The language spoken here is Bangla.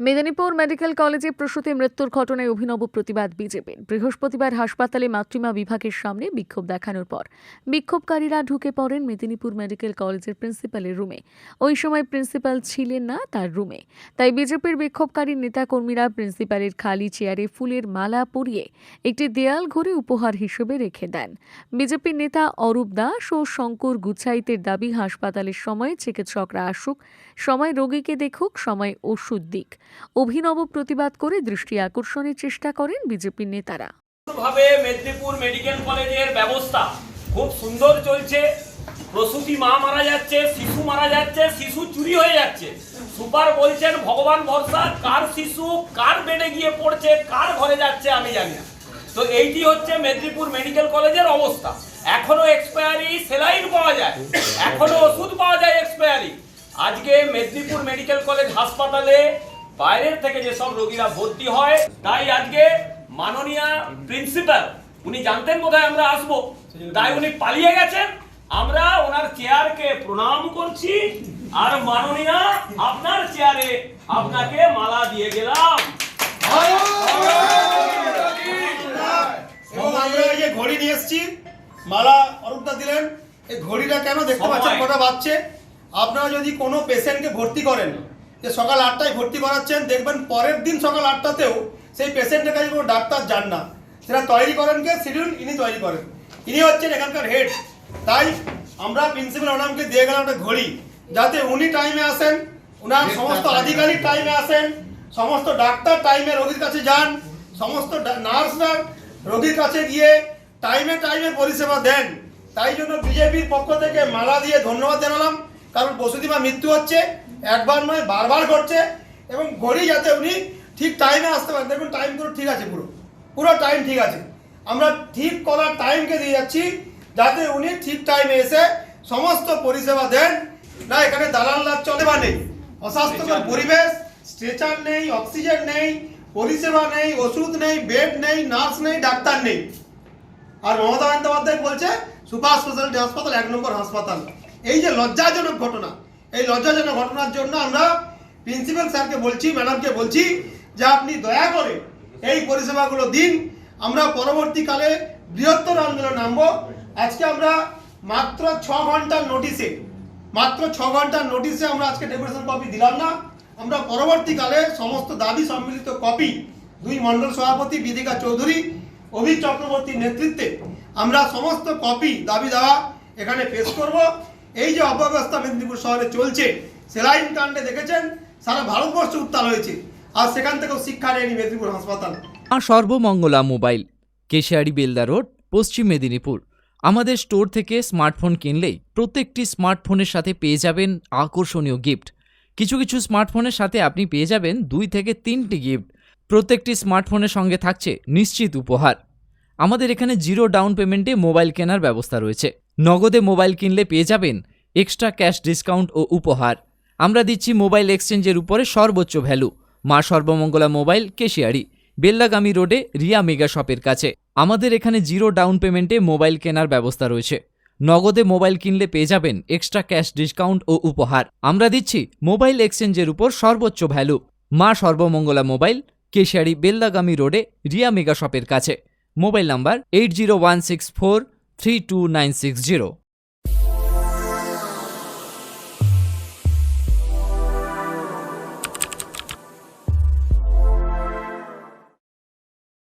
মেদিনীপুর মেডিকেল কলেজে প্রসূতি মৃত্যুর ঘটনায় অভিনব প্রতিবাদ বিজেপির। বৃহস্পতিবার হাসপাতালে মাতৃমা বিভাগের সামনে বিক্ষোভ দেখানোর পর বিক্ষোভকারীরা ঢুকে পড়েন মেদিনীপুর মেডিকেল কলেজের প্রিন্সিপালের রুমে। ওই সময় প্রিন্সিপাল ছিলেন না, তার রুমে। তাই বিজেপির বিক্ষোভকারী নেতাকর্মীরা প্রিন্সিপালের খালি চেয়ারে ফুলের মালা পরিয়ে একটি দেয়াল ঘড়ি উপহার হিসেবে রেখে দেন। বিজেপির নেতা অরূপ দাস ও শঙ্কর গুছাইতের দাবি হাসপাতালের সময় চিকিৎসকরা আসুক, সময় রোগীকে দেখুক, সময় ওষুধ দিক। অভিনব প্রতিবাদ করে দৃষ্টি আকর্ষণের চেষ্টা করেন বিজেপির নেতারা। ভাবে মেদিনীপুর মেডিকেল কলেজের ব্যবস্থা খুব সুন্দর চলছে। প্রসূতি মা মারা যাচ্ছে, শিশু মারা যাচ্ছে, শিশু চুরি হয়ে যাচ্ছে। সুপার বলছেন, ভগবান ভরসা, কার শিশু, কার বেডে গিয়ে পড়ছে, কার ঘরে যাচ্ছে আমি জানি না। তো এইটি হচ্ছে মেদিনীপুর মেডিকেল কলেজের অবস্থা। এখনও এক্সপায়ারি সেলাইন পাওয়া যায়, এখনও ওষুধ পাওয়া যায় এক্সপায়ারি আজকে মেদিনীপুর মেডিকেল কলেজ হাসপাতালে বাইরের থেকে যেসব রোগীরা ভর্তি হয় তাই আজকে মাননীয় প্রিন্সিপাল উনি জানতেন বোধহয় আমরা আসব তাই উনি পালিয়ে গেছেন। আমরা ওনার চেয়ারকে প্রণাম করছি আর মাননীয় আপনার চেয়ারে আপনাকে মালা দিয়ে গেলাম। ঘড়ি নিয়ে এসেছি মালা অরূপদা দিলেন এই ঘড়িটা কেন দেখতে পাচ্ছেন। কটা বাজছে? আপনারা যদি কোনো পেশেন্টকে ভর্তি করেন যে সকাল আটটায় ভর্তি করাচ্ছেন দেখবেন পরের দিন সকাল আটটাতেও সেই পেশেন্টের কাছে কোনো ডাক্তার যান না। সেটা তৈরি করেন কে? শিডিউল ইনি তৈরি করেন। ইনি হচ্ছেন এখানকার হেড। তাই আমরা প্রিন্সিপাল ম্যাডামকে দিয়ে গেলাম একটা ঘড়ি যাতে উনি টাইমে আসেন ওনার সমস্ত আধিকারিক টাইমে আসেন সমস্ত ডাক্তার টাইমে রোগীর কাছে যান সমস্ত নার্সরা রোগীর কাছে গিয়ে টাইমে টাইমে পরিষেবা দেন। তাই জন্য বিজেপির পক্ষ থেকে মালা দিয়ে ধন্যবাদ জানালাম। কারণ বসুদিমা মৃত্যু হচ্ছে একবার নয় বারবার ঘটছে এবং ঘড়ি যাতে উনি ঠিক টাইমে আসতে পারেন দেখুন টাইম পুরো ঠিক আছে পুরো। পুরো টাইম ঠিক আছে। আমরা ঠিক করার টাইমকে দিয়ে যাচ্ছি যাতে উনি ঠিক টাইমে এসে সমস্ত পরিষেবা দেন। না এখানে দালাল লাভ চলে বা নেই। অস্বাস্থ্যকর পরিবেশ স্ট্রেচার নেই অক্সিজেন নেই পরিষেবা নেই ওষুধ নেই বেড নেই নার্স নেই ডাক্তার নেই। আর মমতা বন্দ্যোপাধ্যায় বলছে সুপার স্পেশালিটি হাসপাতাল এক নম্বর হাসপাতাল। এই যে লজ্জাজনক ঘটনা, এই লজ্জাজনক ঘটনার জন্য আমরা প্রিন্সিপাল স্যারকে বলছি ম্যাডামকে বলছি, যে আপনি দয়া করে এই পরিষেবাগুলো দিন, আমরা পরবর্তীকালে বৃহত্তর আন্দোলন নামবো। আজকে আমরা মাত্র ছ ঘণ্টার নোটিশে মাত্র ছ ঘণ্টার নোটিশে আমরা আজকে ডেপুটেশন কপি দিলাম না। আমরা পরবর্তীকালে সমস্ত দাবি সম্মিলিত কপি দুই মণ্ডল সভাপতি বিদিকা চৌধুরী অভিক চক্রবর্তীর নেতৃত্বে আমরা সমস্ত কপি দাবি দেওয়া এখানে পেশ করব। এই যে অব্যবস্থা মেদিনীপুর শহরে চলছে, সেলাইন কাণ্ডে দেখেছেন, সারা ভারতবর্ষ উত্তাল হয়েছে। আর সেখান থেকেও শিক্ষা নেয়নি মেদিনীপুর হাসপাতাল। মা সর্বমঙ্গলা মোবাইল, কেশিয়ারি বেলদা রোড, পশ্চিম মেদিনীপুর। আমাদের স্টোর থেকে স্মার্টফোন কিনলেই প্রত্যেকটি স্মার্টফোনের সাথে পেয়ে যাবেন আকর্ষণীয় গিফট। কিছু কিছু স্মার্টফোনের সাথে আপনি পেয়ে যাবেন দুই থেকে তিনটি গিফট। প্রত্যেকটি স্মার্টফোনের সঙ্গে থাকছে নিশ্চিত উপহার। আমাদের এখানে জিরো ডাউন পেমেন্টে মোবাইল কেনার ব্যবস্থা রয়েছে। নগদে মোবাইল কিনলে পেয়ে যাবেন এক্সট্রা ক্যাশ ডিসকাউন্ট ও উপহার। আমরা দিচ্ছি মোবাইল এক্সচেঞ্জের উপরে সর্বোচ্চ ভ্যালু। মা সর্বমঙ্গলা মোবাইল, কেশিয়ারি। বেল্লাগামী রোডে রিয়া মেগা শপের কাছে। আমাদের এখানে জিরো ডাউন পেমেন্টে মোবাইল কেনার ব্যবস্থা রয়েছে। নগদে মোবাইল কিনলে পেয়ে যাবেন এক্সট্রা ক্যাশ ডিসকাউন্ট ও উপহার। আমরা দিচ্ছি মোবাইল এক্সচেঞ্জের উপর সর্বোচ্চ ভ্যালু। মা সর্বমঙ্গলা মোবাইল, কেশিয়ারি বেল্লাগামী রোডে রিয়া মেগা শপের কাছে। Mobile number eight zero one six four three two nine six zero.